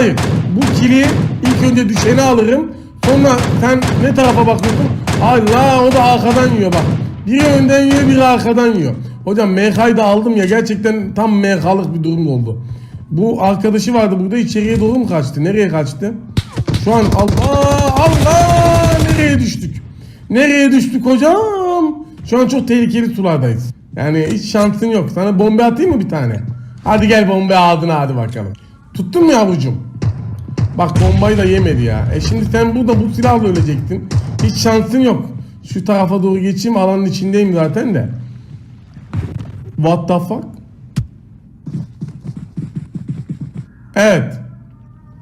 Hayır. Bu kili ilk önce düşeni alırım. Sonra sen ne tarafa bakıyorsun? Allah o da arkadan yiyor bak. Biri önden yiyor biri arkadan yiyor. Hocam MK'yı da aldım ya gerçekten tam MK'lık bir durum oldu. Bu arkadaşı vardı burada içeriye doğru mu kaçtı? Nereye kaçtı? Şu an Allah Allah nereye düştük? Nereye düştük hocam? Şu an çok tehlikeli sulardayız. Yani hiç şansın yok. Sana bomba atayım mı bir tane? Hadi gel bomba ağzına hadi bakalım. Tuttun mu yavrucuğum? Bak bombayı da yemedi ya. E şimdi sen burada bu silahla ölecektin. Hiç şansın yok. Şu tarafa doğru geçeyim alanın içindeyim zaten de. What the fuck? Evet.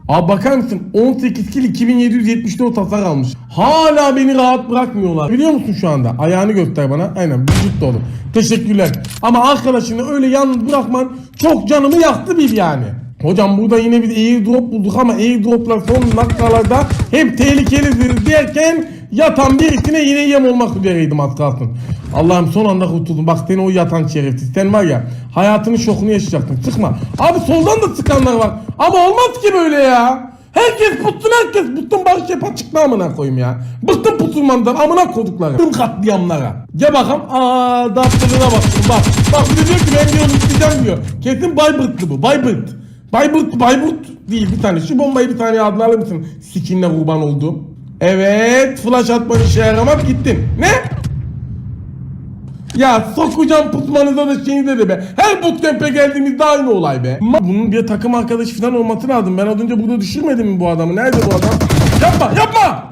Abi bakar mısın? 18 kill 2774 hasar almış. Hala beni rahat bırakmıyorlar. Biliyor musun şu anda? Ayağını göster bana. Aynen vücut dolu. Teşekkürler. Ama arkadaşını öyle yalnız bırakman çok canımı yaktı bir yani. Hocam burada yine bir airdrop bulduk ama airdroplar son dakikalarda hep tehlikelidir derken yatan birisine yine yem olmak üzereydim az kalsın. Allah'ım son anda kurtuldum. Bak seni o yatan şerefsiz. Sen var ya hayatının şokunu yaşayacaktın. Sıkma. Abi soldan da sıkanlar var. Ama olmaz ki böyle ya. Herkes putsun herkes putsun barış yap açıkla amına koyayım ya. Bıktım putulmandan amına kodukları. Tüm katliamlara. Gel bakalım. Aa daptırına bak. Bak. Bak bir diyor ki ben diyor isteyeceğim diyor. Kesin Bayburtlu bu. Bayburt. Bayburt, Bayburt değil bir tane. Şu bombayı bir tane adını alır mısın? Sikinle kurban oldum. Evet. Flash atman işe yaramaz gittin. Ne? Ya sokacağım putmanıza da şeyinize de be. Her bootcamp'e geldiğimizde aynı olay be. Ma- Bunun bir takım arkadaşı falan olması lazım. Ben az önce burada düşürmedim mi bu adamı? Nerede bu adam? Yapma yapma!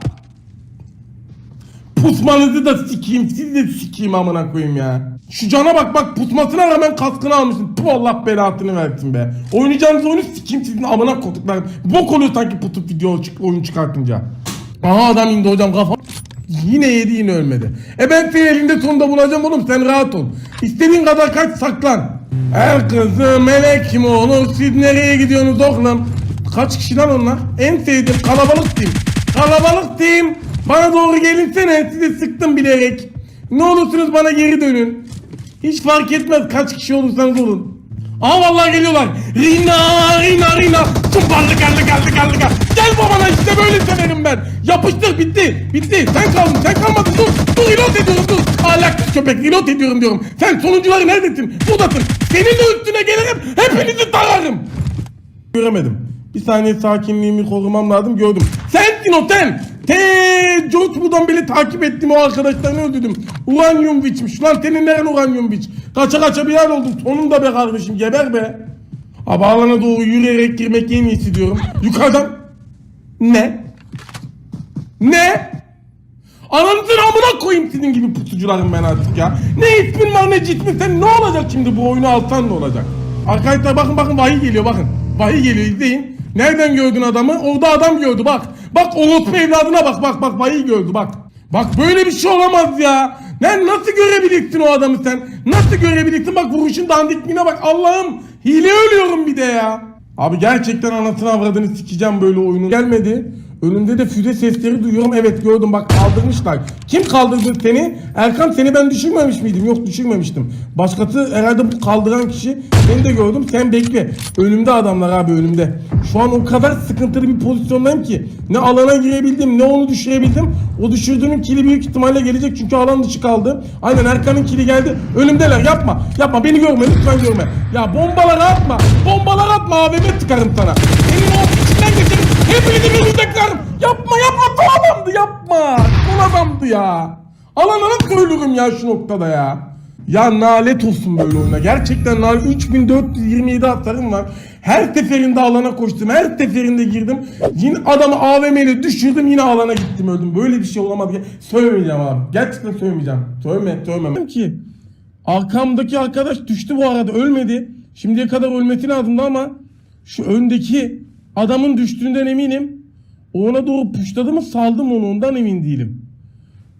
Pusmanızı da sikeyim, siz de sikeyim amına koyayım ya. Şu cana bak bak pusmasına rağmen kaskını almışsın. Puh Allah belasını versin be. Oynayacağınız oyunu sikeyim sizin amına koduklarım. Bok oluyor sanki putup video çık oyun çıkartınca. Aha adam indi hocam kafa. Yine yedi yine ölmedi. E ben seni elinde sonunda bulacağım oğlum sen rahat ol. İstediğin kadar kaç saklan. El kızı melek mi olur siz nereye gidiyorsunuz oğlum? Kaç kişi lan onlar? En sevdiğim kalabalık team. Kalabalık team. Bana doğru gelinsene sizi sıktım bilerek. Ne olursunuz bana geri dönün. Hiç fark etmez kaç kişi olursanız olun. Aa vallahi geliyorlar. Rina Rina Rina. Tumbarlı geldi geldi geldi geldi. Gel babana işte böyle severim ben. Yapıştır bitti. Bitti. Sen kaldın sen kalmadın dur. Dur reload ediyorum dur. Ahlaksız köpek reload ediyorum diyorum. Sen sonuncuları neredesin? Buradasın. Senin de üstüne gelirim. Hepinizi tararım. Göremedim. Bir saniye sakinliğimi korumam lazım gördüm. Sensin o sen. Te buradan beri takip ettim o arkadaşlarını öldürdüm. Uranyum biçmiş. Lan senin neren uranyum biç? Kaça kaça bir yer oldum. Sonunda be kardeşim geber be. Abi alana doğru yürüyerek girmek en iyisi diyorum. Yukarıdan. Ne? Ne? Ananızın amına koyayım sizin gibi pusucularım ben artık ya. Ne ismin var ne cismin sen ne olacak şimdi bu oyunu alsan ne olacak? Arkadaşlar bakın bakın vahiy geliyor bakın. Vahiy geliyor izleyin. Nereden gördün adamı? Orada adam gördü bak. Bak orospu evladına bak bak bak vahiy gördü bak. Bak böyle bir şey olamaz ya. Lan nasıl görebilirsin o adamı sen? Nasıl görebilirsin? Bak vuruşun dandikliğine bak. Allah'ım hile ölüyorum bir de ya. Abi gerçekten anasını avradını sikeceğim böyle oyunu. Gelmedi. Önümde de füze sesleri duyuyorum. Evet gördüm bak kaldırmışlar. Kim kaldırdı seni? Erkan seni ben düşürmemiş miydim? Yok düşürmemiştim. Başkası herhalde bu kaldıran kişi. Seni de gördüm. Sen bekle. Önümde adamlar abi önümde. Şu an o kadar sıkıntılı bir pozisyondayım ki. Ne alana girebildim ne onu düşürebildim. O düşürdüğümün kili büyük ihtimalle gelecek çünkü alan dışı kaldı. Aynen Erkan'ın kili geldi. Önümdeler yapma. Yapma beni görme lütfen görme. Ya bombaları atma. Bombaları atma AVM tıkarım sana. Senin o içinden geçerim. Hepinizi birlikte kırarım. Yapma yapma. Son adamdı yapma. Son adamdı ya. Alana nasıl ölürüm ya şu noktada ya. Ya nalet olsun böyle oyuna. Gerçekten nalet. 3427 hasarım var. Her seferinde alana koştum. Her seferinde girdim. Yine adamı AVM ile düşürdüm. Yine alana gittim öldüm. Böyle bir şey olamadı. Söylemeyeceğim abi. Gerçekten söylemeyeceğim. Söyleme, söylemem. ki arkamdaki arkadaş düştü bu arada. Ölmedi. Şimdiye kadar ölmesi lazımdı ama şu öndeki adamın düştüğünden eminim. Ona doğru puşladı mı saldım onu ondan emin değilim.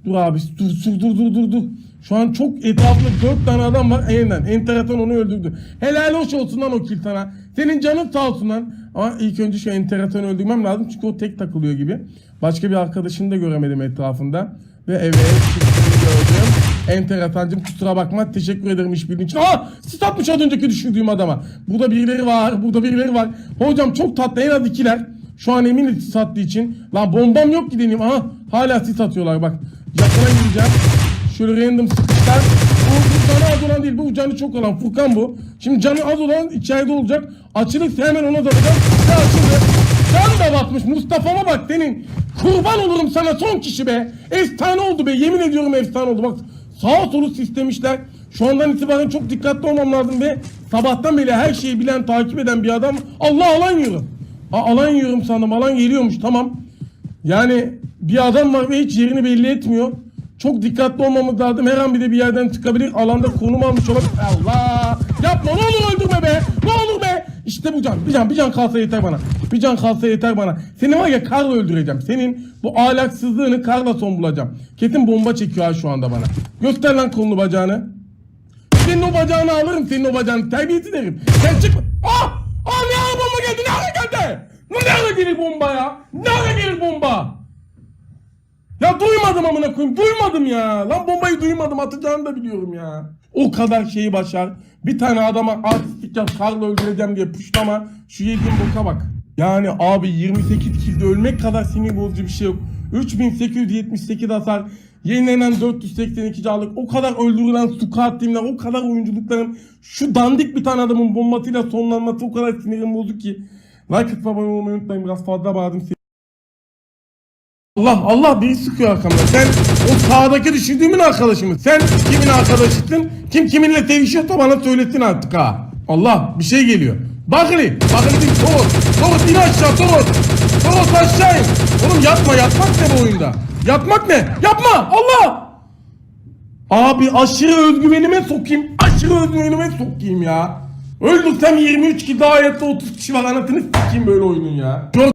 Dur abi dur dur dur dur dur. Şu an çok etrafında dört tane adam var. Aynen enteresan onu öldürdü. Helal hoş olsun lan o kill sana. Senin canın sağ olsun lan. Ama ilk önce şu enteresan öldürmem lazım çünkü o tek takılıyor gibi. Başka bir arkadaşını da göremedim etrafında. Ve evet çıktığını gördüm. Enteretancım kusura bakma. Teşekkür ederim işbirliği için. Aa sis atmış az önceki düşürdüğüm adama. Burada birileri var. Burada birileri var. Hocam çok tatlı en az ikiler. Şu an eminim sis attığı için. Lan bombam yok ki deneyim. Aha hala sis atıyorlar bak. Yakına gireceğim. Şöyle random sıkışlar. Bu, bu canı az olan değil. Bu canı çok olan. Furkan bu. Şimdi canı az olan içeride olacak. Açılırsa hemen ona dalacağım. Ve açıldı. Can da batmış. Mustafa'ma bak senin. Kurban olurum sana son kişi be. Efsane oldu be. Yemin ediyorum efsane oldu. Bak sağa solu sistemişler. Şu andan itibaren çok dikkatli olmam lazım ve sabahtan beri her şeyi bilen, takip eden bir adam. Allah alan yiyorum. Aa, alan yiyorum sandım. Alan geliyormuş. Tamam. Yani bir adam var ve hiç yerini belli etmiyor. Çok dikkatli olmamız lazım. Her an bir de bir yerden çıkabilir. Alanda konum almış olabilir. Allah! Yapma ne olur öldürme be! Ne olur be! İşte bu can. Bir can, bir can kalsa yeter bana. Bir can kalsa yeter bana. Seni var ya karla öldüreceğim. Senin bu ahlaksızlığını karla son bulacağım. Kesin bomba çekiyor şu anda bana. Göster lan kolunu bacağını. Senin o bacağını alırım senin o bacağını. Terbiyesiz derim. Sen çıkma. Ah! Ah ne ara bomba geldi? Ne ara geldi? Ne ara gelir bomba ya? Ne ara gelir bomba? Ya duymadım amına koyayım. Duymadım ya. Lan bombayı duymadım. Atacağını da biliyorum ya. O kadar şeyi başar. Bir tane adama artistik yap karla öldüreceğim diye puşlama. Şu yediğim boka bak. Yani abi 28 kilde ölmek kadar sinir bozucu bir şey yok. 3878 hasar. Yenilenen 482 canlık. O kadar öldürülen squad teamler. O kadar oyunculukların. Şu dandik bir tane adamın bombasıyla sonlanması o kadar sinirim bozuk ki. Like atıp abone olmayı unutmayın. Biraz fazla bağırdım. Allah Allah biri sıkıyor arkamda. Sen o sağdaki düşürdüğümün arkadaşı? Sen kimin arkadaşısın? Kim kiminle sevişiyorsa bana söylesin artık ha. Allah bir şey geliyor. Bakri, Bakri değil Toros. Toros in aşağı Toros. Toros aşağı in. Oğlum yatma yatmak ne bu oyunda? Yatmak ne? Yapma Allah. Abi aşırı özgüvenime sokayım. Aşırı özgüvenime sokayım ya. Öldürsem 23 ki daha hayatta 30 kişi var anasını sikeyim böyle oyunun ya.